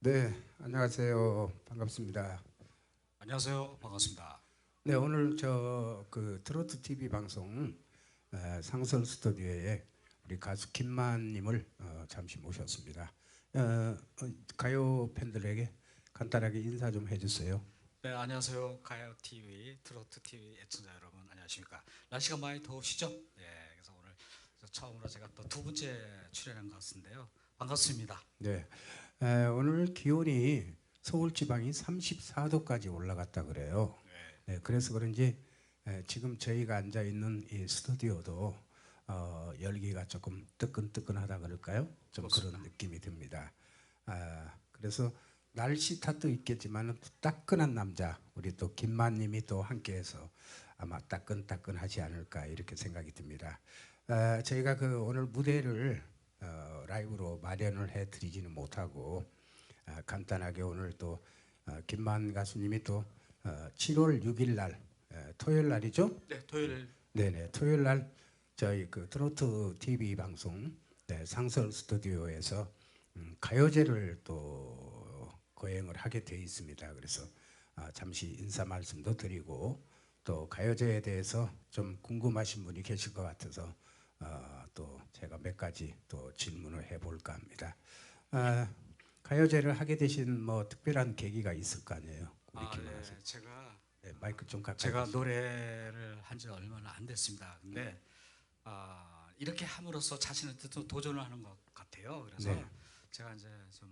네, 안녕하세요. 반갑습니다. 안녕하세요. 반갑습니다. 네, 오늘 저 그 트로트 TV 방송 에, 상설 스튜디오에 우리 가수 김만님을 어, 잠시 모셨습니다. 어, 어, 가요 팬들에게 간단하게 인사 좀 해주세요. 네, 안녕하세요. 가요 TV, 트로트 TV 애청자 여러분 안녕하십니까? 날씨가 많이 더우시죠? 네, 그래서 오늘 처음으로 제가 또 두 번째 출연한 것 같은데요. 반갑습니다. 네, 에, 오늘 기온이 서울 지방이 34도까지 올라갔다 그래요. 네, 그래서 그런지 에, 지금 저희가 앉아 있는 이 스튜디오도 어, 열기가 조금 뜨끈뜨끈하다 그럴까요? 좀 그런 느낌이 듭니다. 아, 그래서 날씨 탓도 있겠지만 따끈한 남자 우리 또 김만님이 또 함께해서 아마 따끈따끈하지 않을까 이렇게 생각이 듭니다. 아, 저희가 그 오늘 무대를 어, 라이브로 마련을 해드리지는 못하고 아, 간단하게 오늘 또 어, 김만 가수님이 또 어, 7월 6일 날 에, 토요일 날이죠? 네, 토요일 네네 토요일 날 저희 그 트로트 TV 방송 네, 상설 스튜디오에서 음, 가요제를 또 거행을 하게 돼 있습니다. 그래서 아, 잠시 인사 말씀도 드리고 또 가요제에 대해서 좀 궁금하신 분이 계실 것 같아서 어, 또 제가 몇 가지 또 질문을 해볼까 합니다. 아, 가요제를 하게 되신 뭐 특별한 계기가 있을 거 아니에요? 우리 아, 김 네. 제가 네, 마이크 좀 가까이. 제가 하시죠. 노래를 한 지 얼마나 안 됐습니다. 근데 아, 이렇게 함으로써 자신한테 또 도전을 하는 것 같아요. 그래서 네. 제가 이제 좀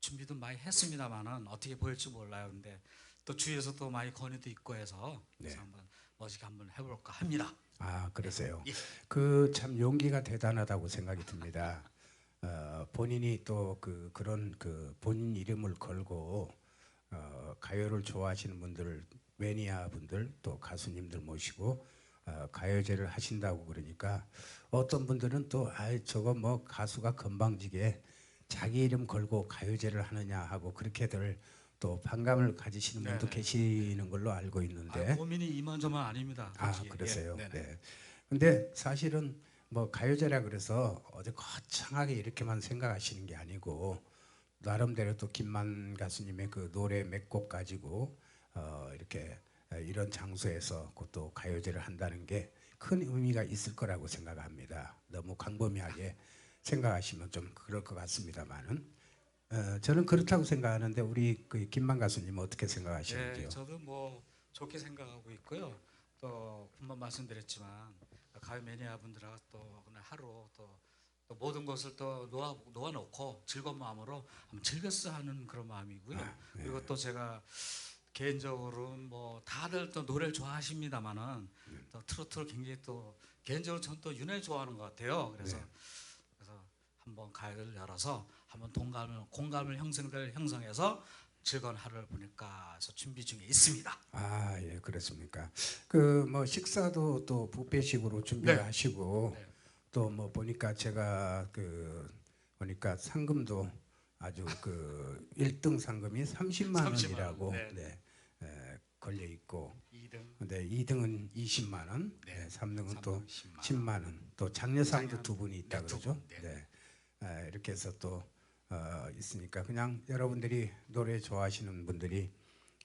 준비도 많이 했습니다만은 어떻게 보일지 몰라요. 근데 또 주위에서 또 많이 건의도 있고 해서 그래서 네. 한번 멋지게 한번 해볼까 합니다. 아 그러세요. 예. 그참 용기가 대단하다고 생각이 듭니다. 어, 본인이 또 그 그런 그 본인 이름을 걸고 어, 가요를 좋아하시는 분들 매니아 분들 또 가수님들 모시고 어, 가요제를 하신다고 그러니까 어떤 분들은 또 아 저거 뭐 가수가 건방지게 자기 이름 걸고 가요제를 하느냐 하고 그렇게들 또 반감을 가지시는 분도 네네. 계시는 걸로 알고 있는데 아, 고민이 이만저만 아닙니다. 아 솔직히. 그러세요. 예, 네네. 네. 근데 사실은 뭐 가요제라 그래서 어디 거창하게 이렇게만 생각하시는 게 아니고 나름대로 또 김만 가수님의 그 노래 몇 곡 가지고 어 이렇게 이런 장소에서 그또 가요제를 한다는 게 큰 의미가 있을 거라고 생각합니다. 너무 광범위하게 생각하시면 좀 그럴 것 같습니다만은 어, 저는 그렇다고 생각하는데 우리 그 김만 가수님 은 어떻게 생각하시는지요? 예, 저도 뭐 좋게 생각하고 있고요. 또 금방 말씀드렸지만 가요 매니아 분들하고 또 그날 하루 또, 또 모든 것을 또 놓아 놓아놓고 즐거운 마음으로 한번 즐겼어 하는 그런 마음이고요. 아, 네. 그리고 또 제가 개인적으로 뭐 다들 또 노래를 좋아하십니다만은 네. 또 트로트를 굉장히 또 개인적으로 저는 또 유난히 좋아하는 것 같아요. 그래서 네. 그래서 한번 가요를 열어서 한번 동감을 공감을 형성될 형성해서 즐거운 하루를 보낼까 해서 준비 중에 있습니다. 아, 예, 그렇습니까. 그 뭐 식사도 또 뷔페식으로 준비를 네. 하시고 네. 또뭐 보니까 제가 그 보니까 상금도 아주 그 1등 상금이 30만 30만 원이라고 원, 네. 네. 에, 걸려 있고 2등, 근데 2등은 20만 원, 네. 네, 3등은 또 10만 10만 원, 또 장려상도 장려- 두 분이 있다 네, 두 그러죠. 분, 네. 네. 아, 이렇게 해서 또 어, 있으니까 그냥 여러분들이 노래 좋아하시는 분들이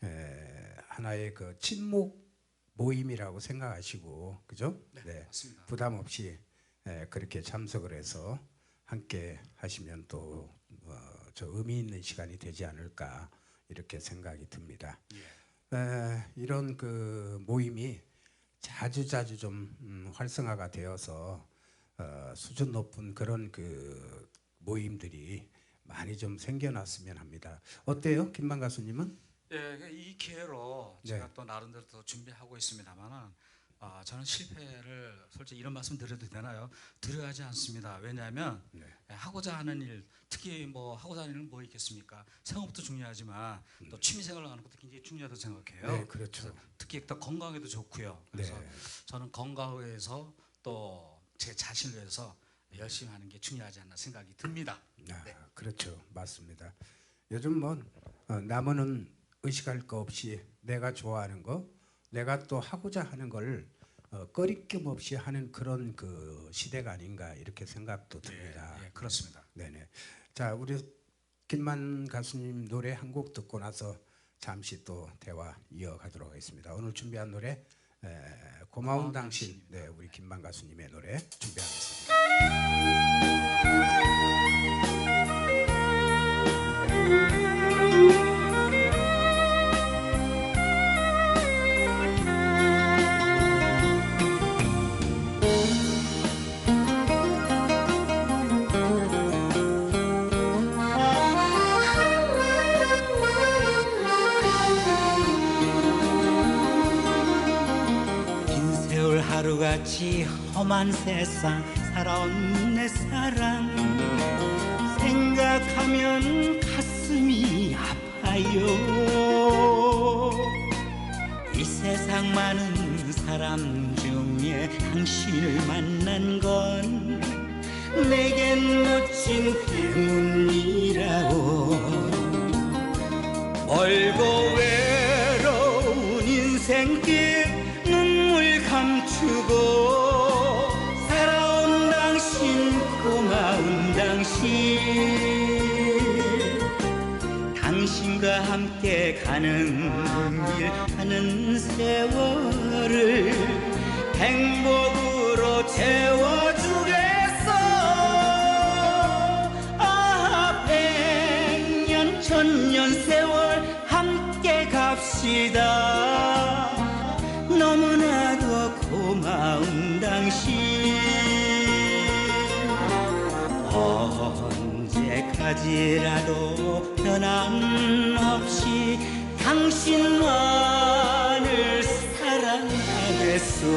에, 하나의 그 친목 모임이라고 생각하시고 그죠? 네, 맞습니다. 부담 없이 에, 그렇게 참석을 해서 함께 하시면 또 어, 저 의미 있는 시간이 되지 않을까 이렇게 생각이 듭니다. 예. 에, 이런 그 모임이 자주 자주 좀 음, 활성화가 되어서 어, 수준 높은 그런 그 모임들이 많이 좀 생겨났으면 합니다. 어때요, 김만 가수님은? 예, 이 기회로 네. 제가 또 나름대로 또 준비하고 있습니다만은 아, 저는 실패를 솔직히 이런 말씀 드려도 되나요? 두려워하지 않습니다. 왜냐하면 네. 예, 하고자 하는 일, 특히 뭐 하고자 하는 일은 뭐 있겠습니까? 생업도 중요하지만 또 취미 생활을 하는 것도 굉장히 중요하다고 생각해요. 네, 그렇죠. 특히 또 건강에도 좋고요. 그래서 네. 저는 건강을 위해서 또 제 자신을 위해서 열심히 하는 게 중요하지 않나 생각이 듭니다. 아, 네. 그렇죠, 맞습니다. 요즘 뭐 어, 남은 의식할 거 없이 내가 좋아하는 거, 내가 또 하고자 하는 걸 어, 꺼리낌 없이 하는 그런 그 시대가 아닌가 이렇게 생각도 듭니다. 예, 예, 그렇습니다. 네네. 자, 우리 김만 가수님 노래 한 곡 듣고 나서 잠시 또 대화 이어가도록 하겠습니다. 오늘 준비한 노래 에, 고마운 고마운 당신 네 우리 김만 가수님의 노래 준비하겠습니다. 하루같이 험한 세상 살아온 내 사랑. 생각하면 가슴이 아파요. 이 세상 많은 사람 중에 당신을 만난 건 내겐 멋진 행운이라고. 멀고 가는 길 가는 세월을 행복으로 채워주겠어. 아 백년 천년 세월 함께 갑시다. 너무나도 고마운 당신. 언제까지라도 변함없이 당신만을 사랑하겠소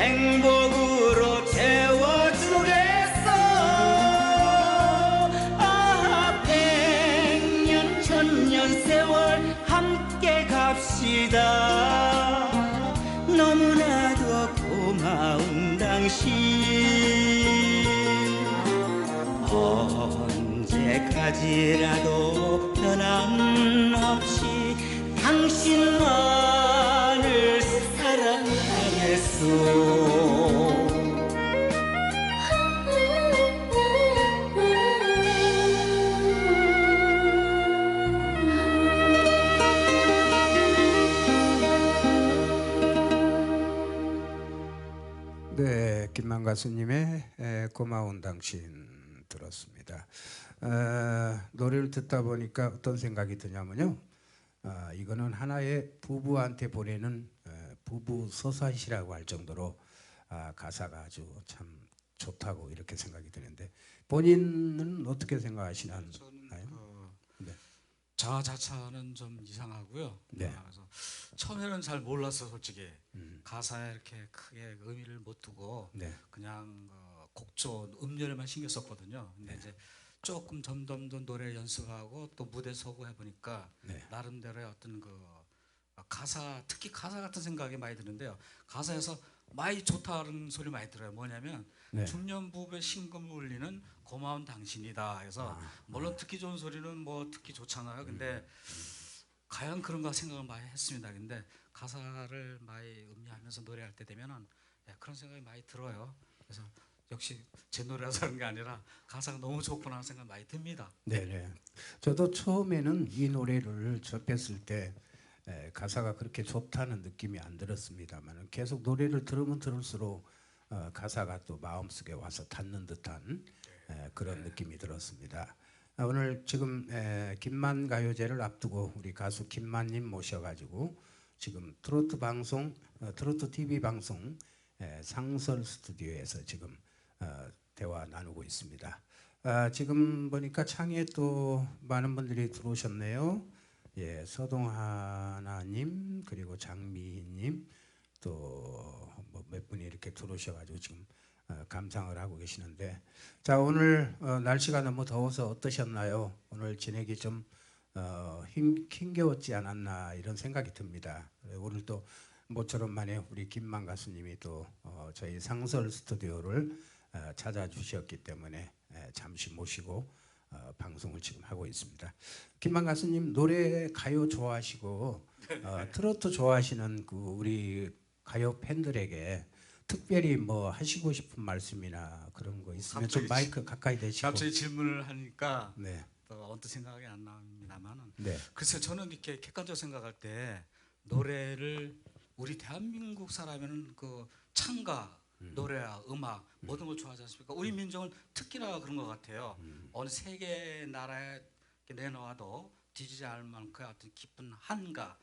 행복으로 채워주겠어. 아 백년 천년 세월 함께 갑시다. 너무나도 고마운 당신. 언제까지라도 가수님의 에, 고마운 당신 들었습니다. 어, 노래를 듣다 보니까 어떤 생각이 드냐면요. 아, 이거는 하나의 부부한테 보내는 에, 부부 서사시라고 할 정도로 아, 가사가 아주 참 좋다고 이렇게 생각이 드는데 본인은 어떻게 생각하시나요? 저는 그 네. 자아자찬은 좀 이상하고요. 네. 아, 그래서 처음에는 잘 몰랐어 솔직히 음, 가사에 이렇게 크게 의미를 못 두고 네, 그냥 어, 곡조 음료에만 신경 썼거든요. 근데 이제 조금 점점 더 노래 연습하고 또 무대 서고 해보니까 네. 나름대로의 어떤 그 가사 특히 가사 같은 생각이 많이 드는데요. 가사에서 많이 좋다는 소리 많이 들어요. 뭐냐면 네. 중년 부부의 신금을 울리는 고마운 당신이다. 해서 아, 물론 듣기 좋은 소리는 뭐 듣기 좋잖아요. 근데 과연 그런가 생각을 많이 했습니다. 근데 가사를 많이 음미하면서 노래할 때 되면은 예, 그런 생각이 많이 들어요. 그래서 역시 제 노래라서 그런 게 아니라 가사가 너무 좋구나 하는 생각 많이 듭니다. 네, 네. 저도 처음에는 이 노래를 접했을 때 에, 가사가 그렇게 좋다는 느낌이 안 들었습니다만 계속 노래를 들으면 들을수록 어, 가사가 또 마음속에 와서 닿는 듯한 에, 그런 느낌이 들었습니다. 아, 오늘 지금 에, 김만 가요제를 앞두고 우리 가수 김만님 모셔가지고 지금 트로트 방송, 어, 트로트 TV 방송 에, 상설 스튜디오에서 지금 어, 대화 나누고 있습니다. 아, 지금 보니까 창에 또 많은 분들이 들어오셨네요. 예, 서동하나님 그리고 장미희님 또뭐몇 분이 이렇게 들어오셔가지고 지금 어, 감상을 하고 계시는데 자 오늘 어, 날씨가 너무 더워서 어떠셨나요? 오늘 지내기 좀 어, 힘, 힘겨웠지 않았나 이런 생각이 듭니다. 네, 오늘 또 모처럼 만에 우리 김만 가수님이 또 어, 저희 상설 스튜디오를 어, 찾아주셨기 때문에 에, 잠시 모시고 어, 방송을 지금 하고 있습니다. 김만 가수님 노래 가요 좋아하시고 어, 트로트 좋아하시는 그 우리 가요 팬들에게 특별히 뭐 하시고 싶은 말씀이나 그런 거 있으면 좀 갑자기 마이크 가까이 대시고. 갑자기 질문을 하니까 네, 또 언뜻 생각이 안 납니다만은. 네, 글쎄 저는 이렇게 객관적으로 생각할 때 노래를 우리 대한민국 사람에는 그 창가 노래와 음악 모든 걸 좋아하지 않습니까? 우리 민족은 특히나 그런 것 같아요. 어느 세계 나라에 내놓아도 뒤지지 않을 만큼 어떤 깊은 한가,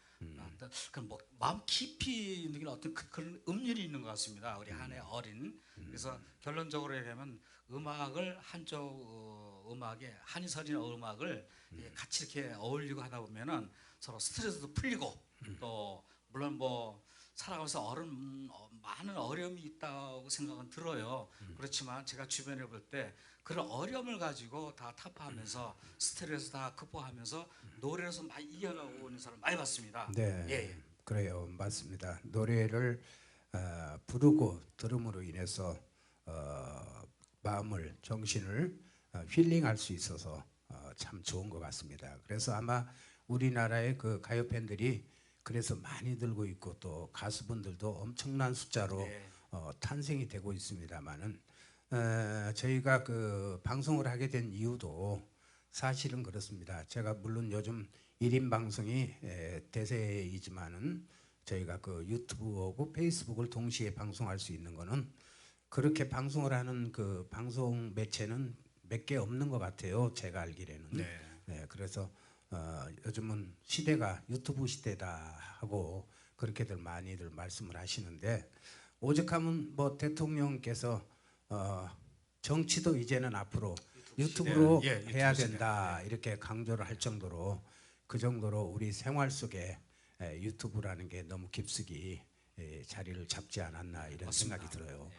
어떤 그런 뭐 마음 깊이 느끼는 어떤 그, 그런 음률이 있는 것 같습니다. 우리 한해 어린. 그래서 결론적으로 얘기하면 음악을 한쪽 어, 음악에 한이설인 음악을 이렇게 같이 이렇게 어울리고 하다 보면은 서로 스트레스도 풀리고 또 물론 뭐 살아가면서 어른 어, 많은 어려움이 있다고 생각은 들어요. 그렇지만 제가 주변에 볼 때 그런 어려움을 가지고 다 타파하면서 스트레스 다 극복하면서 노래에서 많이 이겨가고 있는 사람 많이 봤습니다. 네, 예, 예. 그래요, 맞습니다. 노래를 어, 부르고 들음으로 인해서 어, 마음을 정신을 어, 힐링할 수 있어서 어, 참 좋은 것 같습니다. 그래서 아마 우리나라의 그 가요 팬들이 그래서 많이 들고 있고 또 가수분들도 엄청난 숫자로 네. 어, 탄생이 되고 있습니다만은 어, 저희가 그 방송을 하게 된 이유도 사실은 그렇습니다. 제가 물론 요즘 1인 방송이 에, 대세이지만은 저희가 그 유튜브하고 페이스북을 동시에 방송할 수 있는 거는 그렇게 방송을 하는 그 방송 매체는 몇 개 없는 것 같아요. 제가 알기로는. 네. 네, 그래서 어, 요즘은 시대가 유튜브 시대다 하고 그렇게들 많이들 말씀을 하시는데 오죽하면 뭐 대통령께서 어, 정치도 이제는 앞으로 유튜브로 시대. 예, 유튜브 해야 시대. 된다 이렇게 강조를 할 정도로 그 정도로 우리 생활 속에 에, 유튜브라는 게 너무 깊숙이 에, 자리를 잡지 않았나 이런 맞습니다. 생각이 들어요.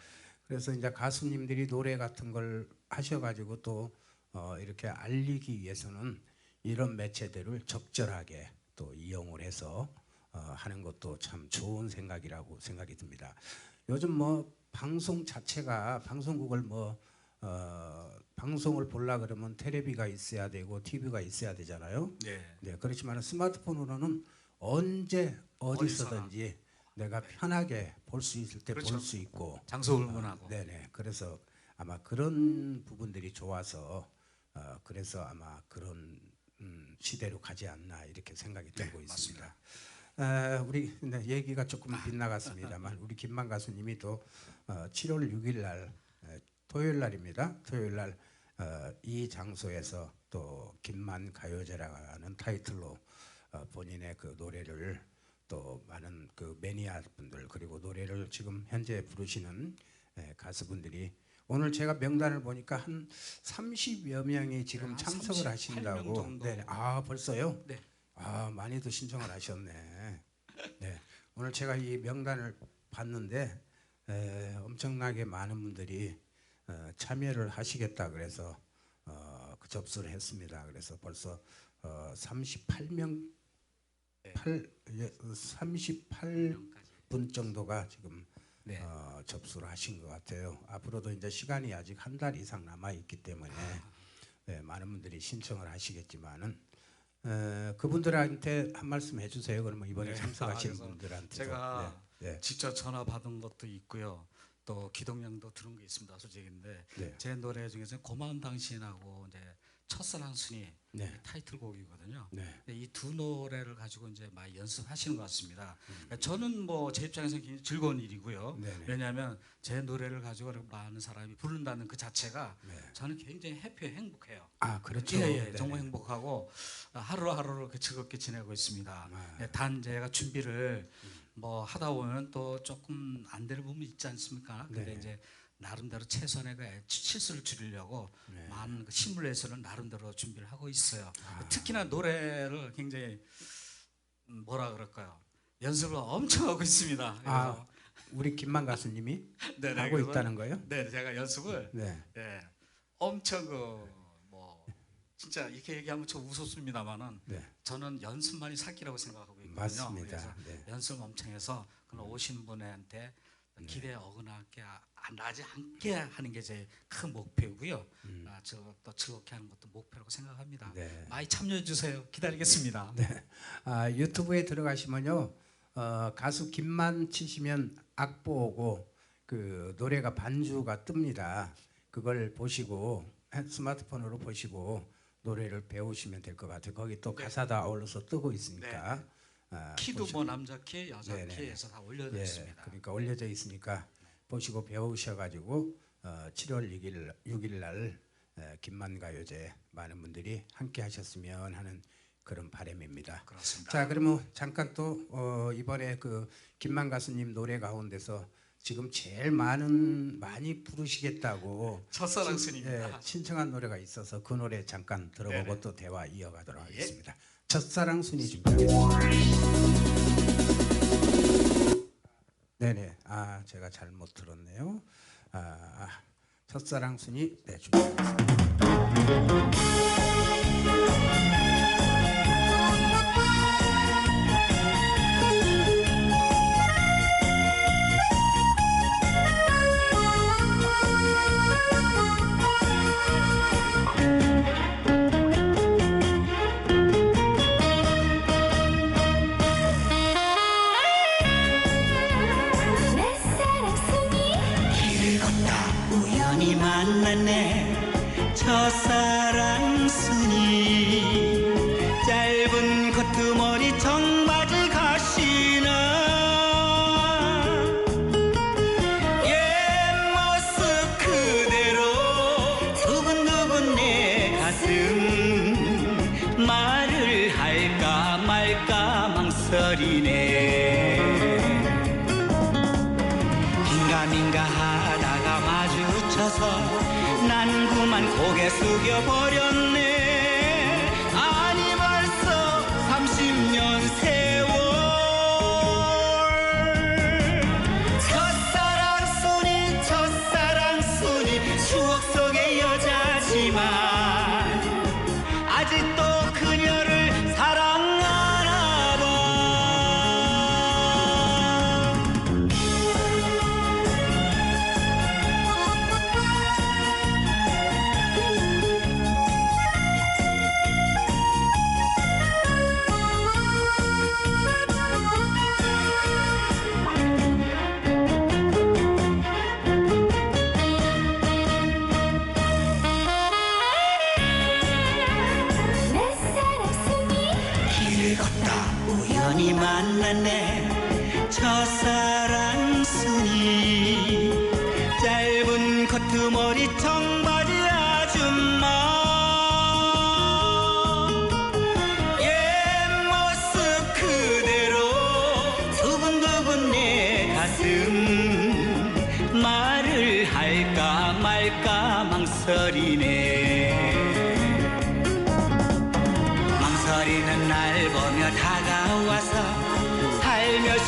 그래서 이제 가수님들이 노래 같은 걸 하셔가지고 또 어, 이렇게 알리기 위해서는 이런 매체들을 적절하게 또 이용을 해서 어, 하는 것도 참 좋은 생각이라고 생각이 듭니다. 요즘 뭐 방송 자체가 방송국을 뭐 어, 방송을 보려 그러면 테레비가 있어야 되고 TV가 있어야 되잖아요. 네. 네, 그렇지만 스마트폰으로는 언제 어디서든지 내가 편하게 볼 수 있을 때볼 그렇죠. 수 있고 장소 불문하고. 네네. 그래서 아마 그런 부분들이 좋아서 어, 그래서 아마 그런 음, 시대로 가지 않나 이렇게 생각이 들고 있습니다. 에, 우리 네, 얘기가 조금 빗나갔습니다만 우리 김만 가수님이 또 어, 7월 6일 날 에, 토요일 날입니다. 토요일 날 어, 이 장소에서 또 김만 가요제라는 타이틀로 어, 본인의 그 노래를 또 많은 그 매니아 분들 그리고 노래를 지금 현재 부르시는 에, 가수분들이 오늘 제가 명단을 보니까 한 30여 명이 지금 네, 한 참석을 38명 하신다고. 네, 아 벌써요? 네. 아 많이도 신청을 하셨네. 네, 오늘 제가 이 명단을 봤는데 에, 엄청나게 많은 분들이 어, 참여를 하시겠다 그래서 어, 그 접수를 했습니다. 그래서 벌써 어, 38명 네. 8 예, 38분 명까지. 정도가 지금 네. 어, 접수를 하신 것 같아요. 앞으로도 이제 시간이 아직 한 달 이상 남아 있기 때문에 네, 많은 분들이 신청을 하시겠지만은 어, 그분들한테 한 말씀 해주세요. 그러면 이번에 네. 참석하신 아, 분들한테 제가 네, 네, 직접 전화 받은 것도 있고요. 또 기동량도 들은 게 있습니다. 솔직인데 네, 제 노래 중에서 고마운 당신하고 이제 첫사랑 순위 네, 타이틀곡이거든요. 네, 이 두 노래를 가지고 이제 많이 연습하시는 것 같습니다. 음. 저는 뭐 제 입장에서 굉장히 즐거운 일이고요. 네네. 왜냐하면 제 노래를 가지고 많은 사람이 부른다는 그 자체가 네. 저는 굉장히 해피해 행복해요. 아 그렇죠. 예, 예, 네, 정말 네. 행복하고 하루하루를 이렇게 즐겁게 지내고 있습니다. 아. 예, 단 제가 준비를 뭐 하다 보면 또 조금 안 되는 부분이 있지 않습니까? 근데 네네. 이제 나름대로 최선의 그 실수를 줄이려고 많은 그 시뮬레이션을 나름대로 준비를 하고 있어요. 특히나 노래를 굉장히 음, 뭐라 그럴까요? 연습을 엄청 하고 있습니다. 그래서 아, 우리 김만 가수님이 네네, 하고 그래서- 있다는 거예요? 네, 제가 연습을 네. 예, 엄청 그 뭐 진짜 이렇게 얘기하면 좀 우습습니다만은 네. 저는 연습만이 사기라고 생각하고 있거든요. 맞습니다. 그래서 네. 연습 엄청 해서 그 오신 분한테 기대에 어긋나게 안 나지 않게 하는 게 제 큰 목표고요. 아, 저또 즐겁게 하는 것도 목표라고 생각합니다. 음. 네. 많이 참여해 주세요. 기다리겠습니다. 아, 유튜브에 들어가시면요 어, 가수 김만 치시면 악보 오고 그 노래가 반주가 뜹니다. 그걸 보시고 핸- 스마트폰으로 보시고 노래를 배우시면 될 것 같아요. 거기 또 네. 가사 다 어울러서 뜨고 있으니까 아, 키도 보시- 뭐 남자 키, 여자 네네. 키에서 다 예, 올려드렸습니다. 그러니까 올려져 있으니까 보시고 배우셔가지고 어, 7월 6일 6일 날 에, 김만 가요제 많은 분들이 함께 하셨으면 하는 그런 바람입니다. 그렇습니다. 자, 그러면 잠깐 또 어, 이번에 그 김만 가수님 노래 가운데서 지금 제일 많은 많이 부르시겠다고 첫사랑 신- 스님입니다. 예, 신청한 노래가 있어서 그 노래 잠깐 들어보고 네네. 또 대화 이어가도록 예. 하겠습니다. 첫사랑 순위 준비하겠습니다. 네네. 아 제가 잘못 들었네요. 아, 아 첫사랑 순위 네 준비하겠습니다.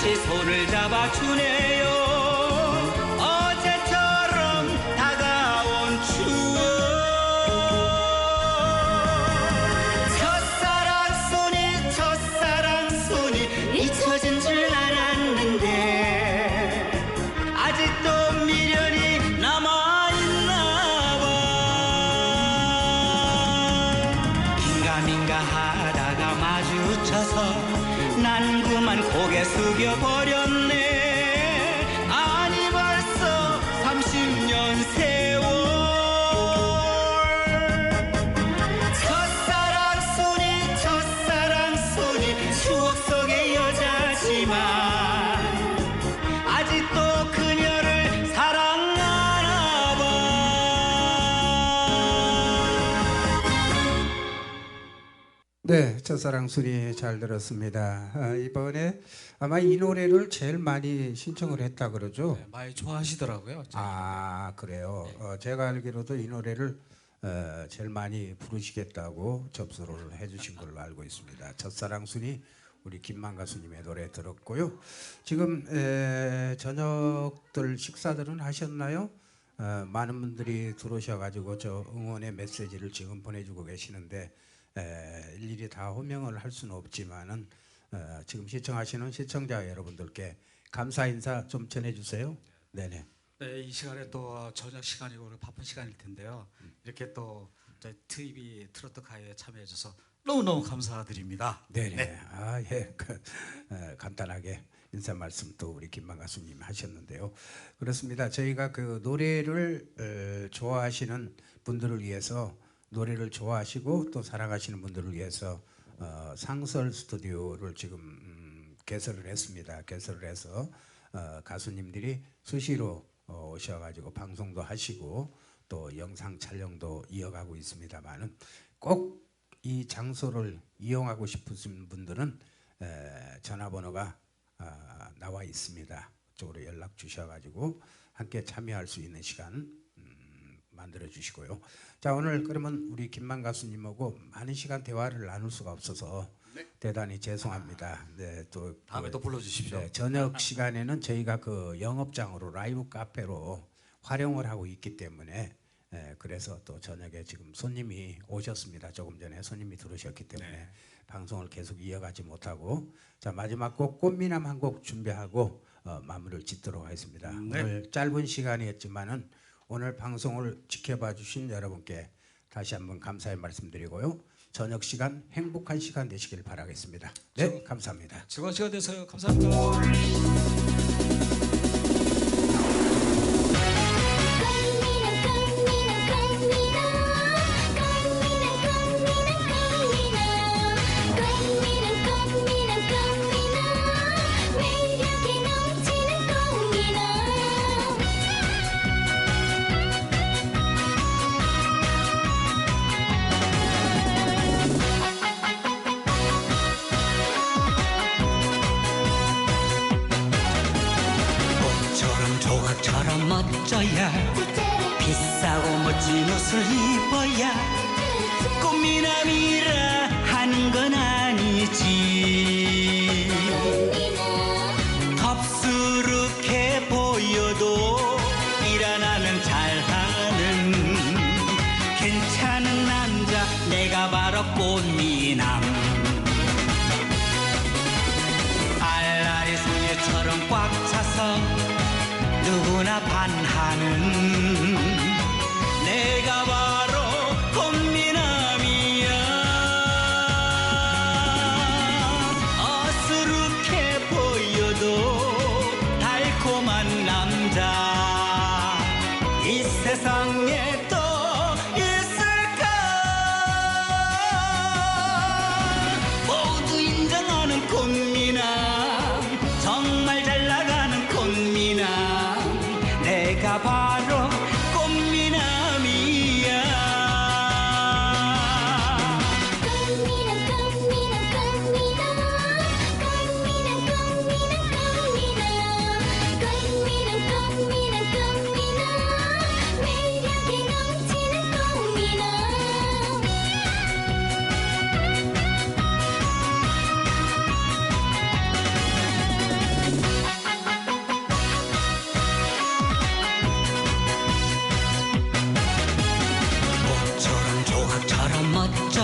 살며시 손을 잡아주네 네, 첫사랑 순위 잘 들었습니다. 아, 이번에 아마 이 노래를 제일 많이 신청을 했다 그러죠. 네, 많이 좋아하시더라고요. 아 그래요. 어, 제가 알기로도 이 노래를 어, 제일 많이 부르시겠다고 접수를 해주신 걸로 알고 있습니다. 첫사랑 순위 우리 김만 가수님의 노래 들었고요. 지금 에, 저녁들 식사들은 하셨나요? 어, 많은 분들이 들어오셔가지고 저 응원의 메시지를 지금 보내주고 계시는데 에, 일일이 다 호명을 할 수는 없지만은 어, 지금 시청하시는 시청자 여러분들께 감사 인사 좀 전해주세요. 네네. 네, 이 시간에 또 저녁 시간이고 바쁜 시간일 텐데요. 이렇게 또 저희 TV 트로트 가요에 참여해줘서 너무너무 감사드립니다. 네네. 아, 예. 그, 어, 간단하게 인사 말씀 또 우리 김만 가수님 하셨는데요. 그렇습니다. 저희가 그 노래를 어, 좋아하시는 분들을 위해서 노래를 좋아하시고 또 사랑하시는 분들을 위해서 어, 상설 스튜디오를 지금 음, 개설을 했습니다. 개설을 해서 어, 가수님들이 수시로 어, 오셔가지고 방송도 하시고 또 영상 촬영도 이어가고 있습니다만은 꼭 이 장소를 이용하고 싶으신 분들은 에, 전화번호가 아, 나와 있습니다. 그쪽으로 연락 주셔가지고 함께 참여할 수 있는 시간 음, 만들어 주시고요. 자 오늘 그러면 우리 김만 가수님하고 많은 시간 대화를 나눌 수가 없어서 대단히 죄송합니다. 네, 또 다음에 그, 또 불러주십시오. 네, 저녁 시간에는 저희가 그 영업장으로 라이브 카페로 활용을 하고 있기 때문에 예, 그래서 또 저녁에 지금 손님이 오셨습니다. 조금 전에 손님이 들어오셨기 때문에 방송을 계속 이어가지 못하고 자 마지막 곡 꽃미남 한 곡 준비하고 어, 마무리를 짓도록 하겠습니다. 네. 오늘 짧은 시간이었지만은 오늘 방송을 지켜봐 주신 여러분께 다시 한번 감사의 말씀드리고요. 저녁 시간 행복한 시간 되시길 바라겠습니다. 네, 감사합니다. 즐거운 시간 되세요. 감사합니다. 一波 yeah 달콤한 남자. 이 세상에 또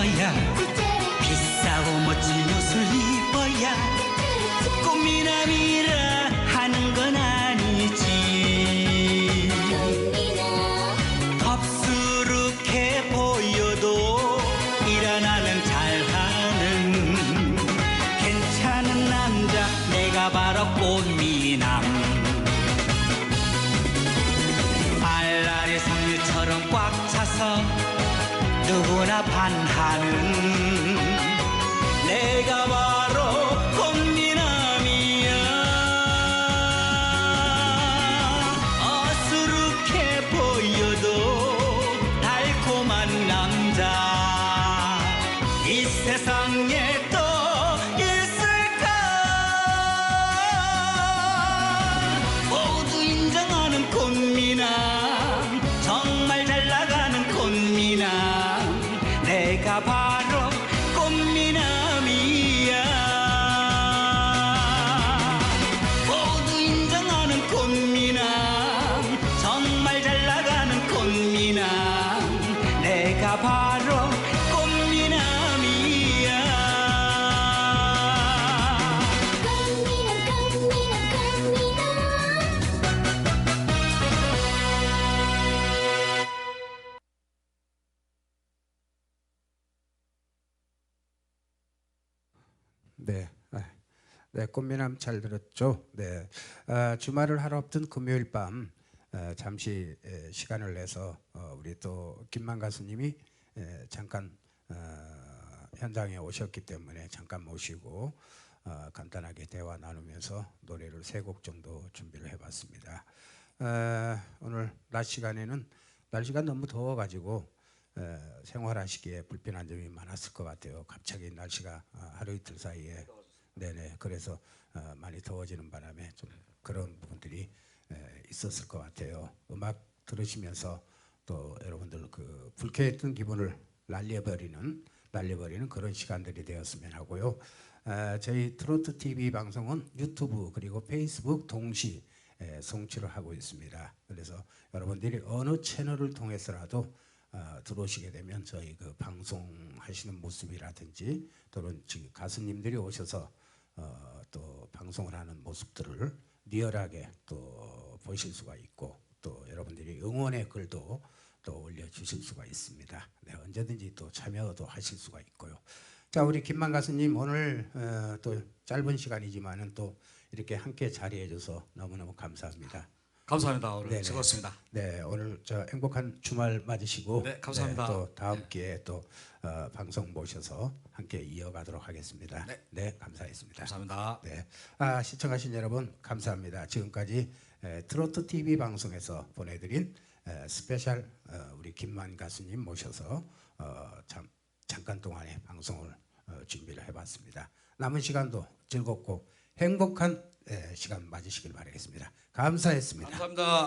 Yeah. 잘 들었죠? 네. 아, 주말을 하루 앞둔 금요일 밤 아, 잠시 에, 시간을 내서 어, 우리 또 김만 가수님이 에, 잠깐 어, 현장에 오셨기 때문에 잠깐 모시고 어, 간단하게 대화 나누면서 노래를 세 곡 정도 준비를 해봤습니다. 아, 오늘 낮 시간에는 날씨가 너무 더워가지고 에, 생활하시기에 불편한 점이 많았을 것 같아요. 갑자기 날씨가 아, 하루 이틀 사이에 네네 그래서 어, 많이 더워지는 바람에 좀 그런 부분들이 에, 있었을 것 같아요. 음악 들으시면서 또 여러분들 그 불쾌했던 기분을 날려버리는 날려버리는 그런 시간들이 되었으면 하고요. 아, 저희 트로트 TV 방송은 유튜브 그리고 페이스북 동시 에, 송출을 하고 있습니다. 그래서 여러분들이 어느 채널을 통해서라도 어, 들어오시게 되면 저희 그 방송하시는 모습이라든지 또는 지금 가수님들이 오셔서 어, 또 방송을 하는 모습들을 리얼하게 또 보실 수가 있고 또 여러분들이 응원의 글도 또 올려주실 수가 있습니다. 네, 언제든지 또 참여도 하실 수가 있고요. 자 우리 김만 가수님 오늘 어, 또 짧은 시간이지만은 또 이렇게 함께 자리해줘서 너무너무 감사합니다. 감사합니다. 오늘 네네. 즐거웠습니다. 네, 오늘 저 행복한 주말 맞으시고 네, 감사합니다. 또 다음 기회에 또 어, 방송 모셔서 함께 이어가도록 하겠습니다. 네. 감사했습니다. 감사합니다. 네, 아, 시청하신 여러분 감사합니다. 지금까지 에, 트로트 TV 방송에서 보내드린 에, 스페셜 어, 우리 김만 가수님 모셔서 어, 참, 잠깐 동안의 방송을 어, 준비를 해봤습니다. 남은 시간도 즐겁고 행복한 에, 시간 맞으시길 바라겠습니다. 감사했습니다. 감사합니다.